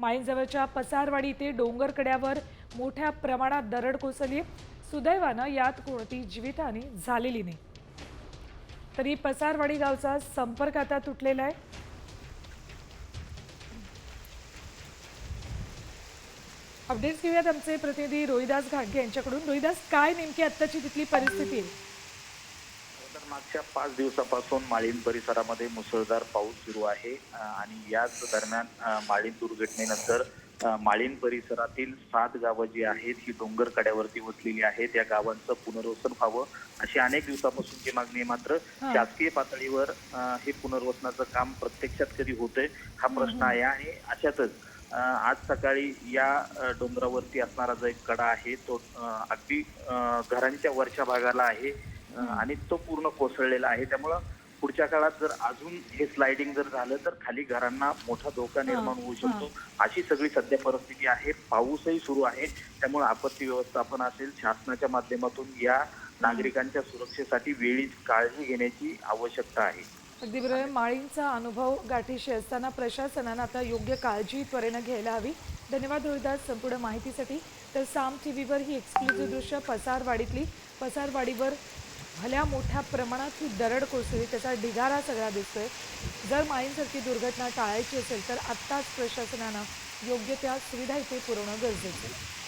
माईंजवळच्या पसारवाडी ते डोंगरकड्यावर मोठ्या प्रमाणात दरड कोसळली. सुदैवानं यात कोणती जीवितहानी झालेली नाही. तरी पसारवाडी गावचा संपर्क आता तुटलेला आहे. अपडेट्स घेऊयात आमचे प्रतिनिधी रोहिदास घाटगे यांच्याकडून. रोहिदास काय नेमकी आत्ताची तिथली परिस्थिती आहे? तर मागच्या पाच दिवसापासून माळीण परिसरामध्ये मुसळधार पाऊस सुरू आहे. आणि याच दरम्यान माळीण दुर्घटनेनंतर माळीण परिसरातील सात गावं जी आहेत ही डोंगर कड्यावरती वसलेली आहेत. या गावांचं पुनर्वसन व्हावं अशी अनेक दिवसापासूनची मागणी आहे. मात्र. शासकीय पातळीवर हे पुनर्वसनाचं काम प्रत्यक्षात कधी होतंय हा प्रश्न आहे. आणि अशातच आज सकाळी या डोंगरावरती असणारा जो एक कडा आहे तो अगदी घरांच्या वरच्या भागाला आहे. आणि तो पूर्ण कोसळलेला आहे. त्यामुळं पुढच्या काळात जर अजून हे स्लायडिंग जर झालं तर खाली घरांना मोठा धोका निर्माण होऊ शकतो. अशी सगळी सध्या परिस्थिती आहे. पाऊसही सुरू आहे. त्यामुळे आपत्ती व्यवस्थापन असेल शासनाच्या माध्यमातून या नागरिकांच्या सुरक्षेसाठी वेळीच काळजी घेण्याची आवश्यकता आहे. अगदी बरोबर. माळींचा अनुभव गाठीशी असताना प्रशासनानं आता योग्य काळजी त्वरेनं घ्यायला हवी. धन्यवाद रोहिदास संपूर्ण माहितीसाठी. तर साम टी व्हीवर ही एक्सक्लुझिव्ह दृश्य पसारवाडीतली. पसारवाडीवर भल्या मोठ्या प्रमाणात ही दरड कोसळली त्याचा ढिगारा सगळा दिसतोय. जर माईंसारखी दुर्घटना टाळायची असेल तर आत्ताच प्रशासनानं योग्य त्या सुविधा इथे पुरवणं गरजेचं आहे.